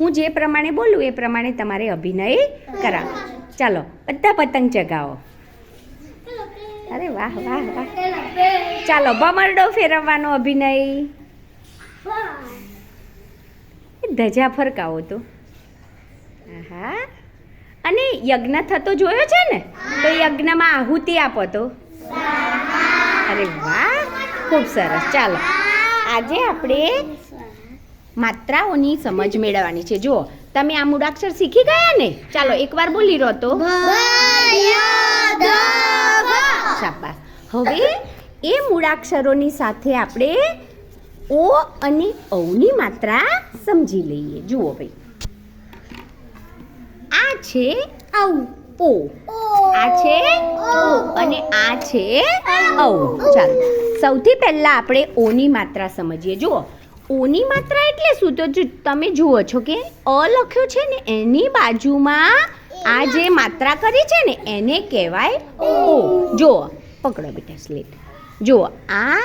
હું જે પ્રમાણે બોલું એ પ્રમાણે તમારે અભિનય કરાવો ચાલો, બધા પતંગ ચગાવો. અરે વાહ વાહ વાહ. ચાલો ભમરડો ફેરવવાનો અભિનય. ધજા ફરકાવો તો. હા અને યજ્ઞ થતો જોયો છે ને? તો યજ્ઞમાં આહુતિ આપો તો. અરે વાહ, ખૂબ સરસ. ચાલો, આજે આપણે માત્રાઓની સમજ મેળવવાની છે. જુઓ, તમે આ મૂળાક્ષર શીખી ગયા ને? ચાલો, એકવાર બોલી રહો તો. હવે એ મૂળાક્ષરોની સાથે આપણે ઓ અને ઔની માત્રા સમજી લઈએ. જુઓ ભાઈ. આ છે ઔ, ઓ. આ છે ઓ અને આ છે ઔ. ચાલો, સૌથી પહેલા આપણે ઓની માત્રા સમજીએ. જુઓ ઓની માત્રા એટલે શું? તો તમે જુઓ છો કે અ લખ્યું છે ને એની બાજુમાં આ જે માત્રા કરી છે ને એને કહેવાય ઓ. જુઓ પકડો બેટા સ્લેટ. જુઓ આ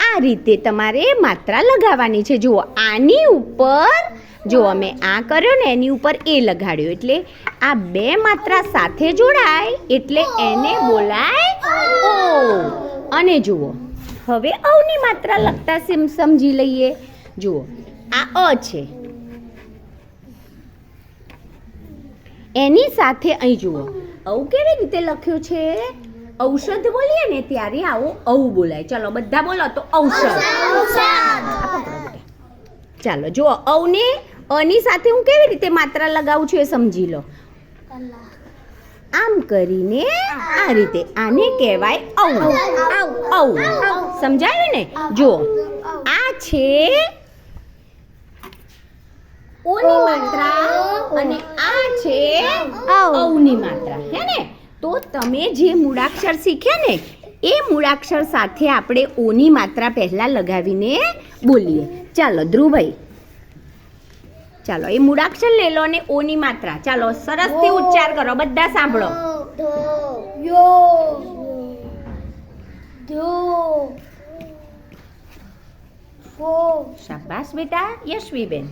આ રીતે તમારે માત્રા લગાવવાની છે. જુઓ આની ઉપર જો અમે આ કર્યો ને એની ઉપર એ લગાડ્યો એટલે આ બે માત્રા સાથે જોડાય એટલે એને બોલાય ઓ. અને જુઓ હવે અવની માત્રા લખતા સિમ, સમજી લઈએ. જુઓ, આ અ છે. એની સાથે અહીં જુઓ, અવ કેવી રીતે લખ્યું છે? ઔષધ બોલીએ ને ત્યારે આવો અવ બોલાય. ચાલો, બધા બોલો તો ઔષધ. ચાલો, જુઓ, અવને અની સાથે હું કેવી રીતે માત્રા લગાવું છું એ સમજી લો. આમ કરીને આ રીતે આને કહેવાય ઔ. ઔ. સમજાયું ને? જુઓ. આ છે ઓની માત્રા અને આ છે ઔની માત્રા. હે ને? તો તમે જે મૂળાક્ષર શીખ્યા ને એ મૂળાક્ષર સાથે આપણે ઓની માત્રા પહેલા લગાવીને બોલીએ. ચાલો ધ્રુવભાઈ. ચાલો એ મૂળાક્ષર લઈ લો અને ઓની માત્રા. ચાલો સરસથી ઉચ્ચાર કરો બધા સાંભળો. શાબાશ બેટા યશવીબેન.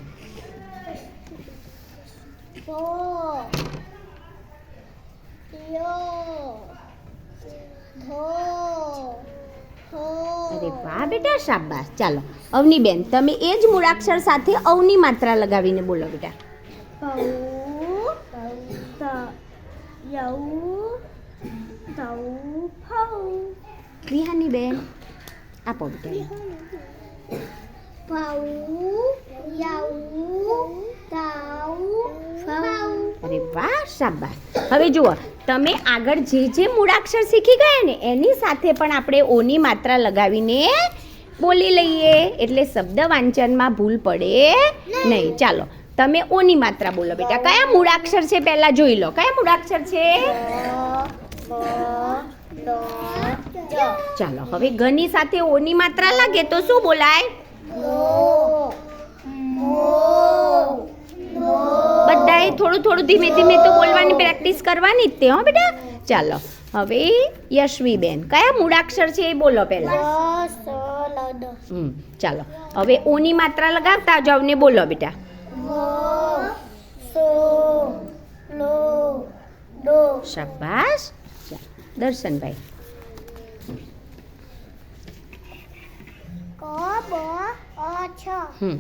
વાહ બેટા, શાબાશ. ચાલો અવની બેન તમે એ જ મૂળાક્ષર સાથે અવની માત્રા લગાવીને બોલો બેટા. રિહાની બેન આપો બેટા. અરે વાહ, શાબાશ. હવે જુઓ તમે આગળ જે જે મૂળાક્ષર શીખી ગયા ને એની સાથે પણ આપણે ઓની માત્રા લગાવીને બોલી લઈએ. એટલે શબ્દ વાંચનમાં ભૂલ પડે નહીં. ચાલો તમે ઓની માત્રા બોલો બેટા. કયા મૂળાક્ષર છે પહેલા જોઈ લો. કયા મૂળાક્ષર છે? ચાલો હવે ઘની સાથે ઓની માત્રા લાગે તો શું બોલાય? બધાએ થોડું થોડું ધીમે ધીમે તો બોલવાની પ્રેક્ટિસ કરવાની જ તે હો બેટા? ચાલો હવે યશવીબેન કયા મૂળાક્ષર છે એ બોલો પહેલા. હમ ચાલો હવે ઓની માત્રા લગાવતા જાવ ને બોલો બેટા. શાબાશ. દર્શનભાઈ. હમ.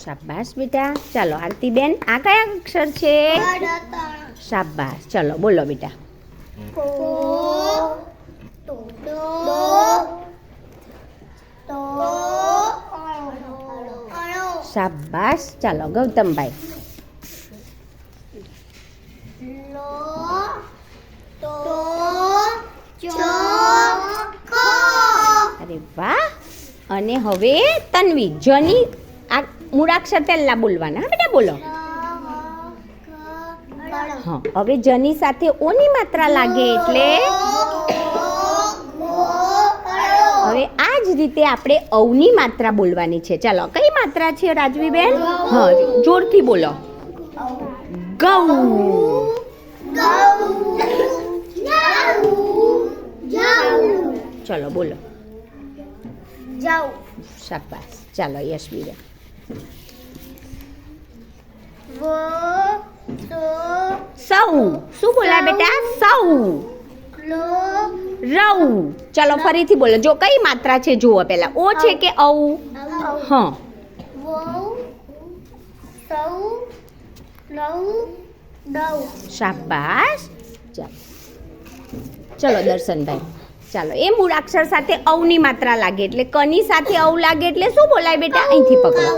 શાબાશ બેટા ચાલો આરતીબેન આ કયા અક્ષર છે શાબાશ ચાલો બોલો બેટા શાબાશ ચાલો ગૌતમભાઈ અરે વાહ! અને હવે તન્વી જની આ મૂળાક્ષર પહેલા બોલવાના હા બેટા બોલો. હા હવે જની સાથે ઓની માત્રા લાગે એટલે? હવે આ જ રીતે આપણે અવની માત્રા બોલવાની છે. ચાલો કઈ માત્રા છે રાજવીબેન? હા જોરથી બોલો. ગૌ. ચલો બોલો. જાઉં શાબાશ. ચાલો યશવીરે વો સો સૌ. શું બોલા બેટા? સૌ. લો રૌ ચાલો ફરીથી બોલો. જો કઈ માત્રા છે જુઓ પહેલા. ઓ છે કે ઔ? હા. વો સૌ લૌ દવ શાબાશ. ચાલો. ચલો દર્શનભાઈ. ચાલો, એ મૂળાક્ષર સાથે અવની માત્રા લાગે એટલે કની સાથે અવ લાગે એટલે શું બોલાય બેટા? અહીંથી પકડો.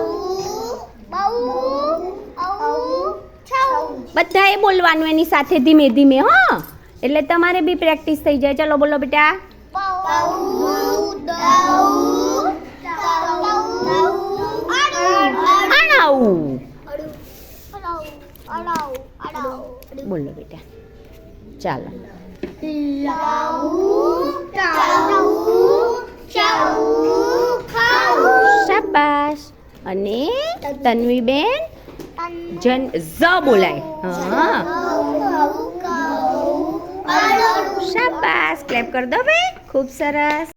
બધા એ બોલવાનું એની સાથે ધીમે ધીમે, હા. એટલે તમારે બી પ્રેક્ટિસ થઈ જાય. ચલો બોલો બેટા. બોલો બેટા. ચાલો. શાબાશ. અને તન્વીબેન? જન ઝ બોલાય. હા. શાબાશ. ક્લેપ કર દો ભાઈ. ખૂબ સરસ.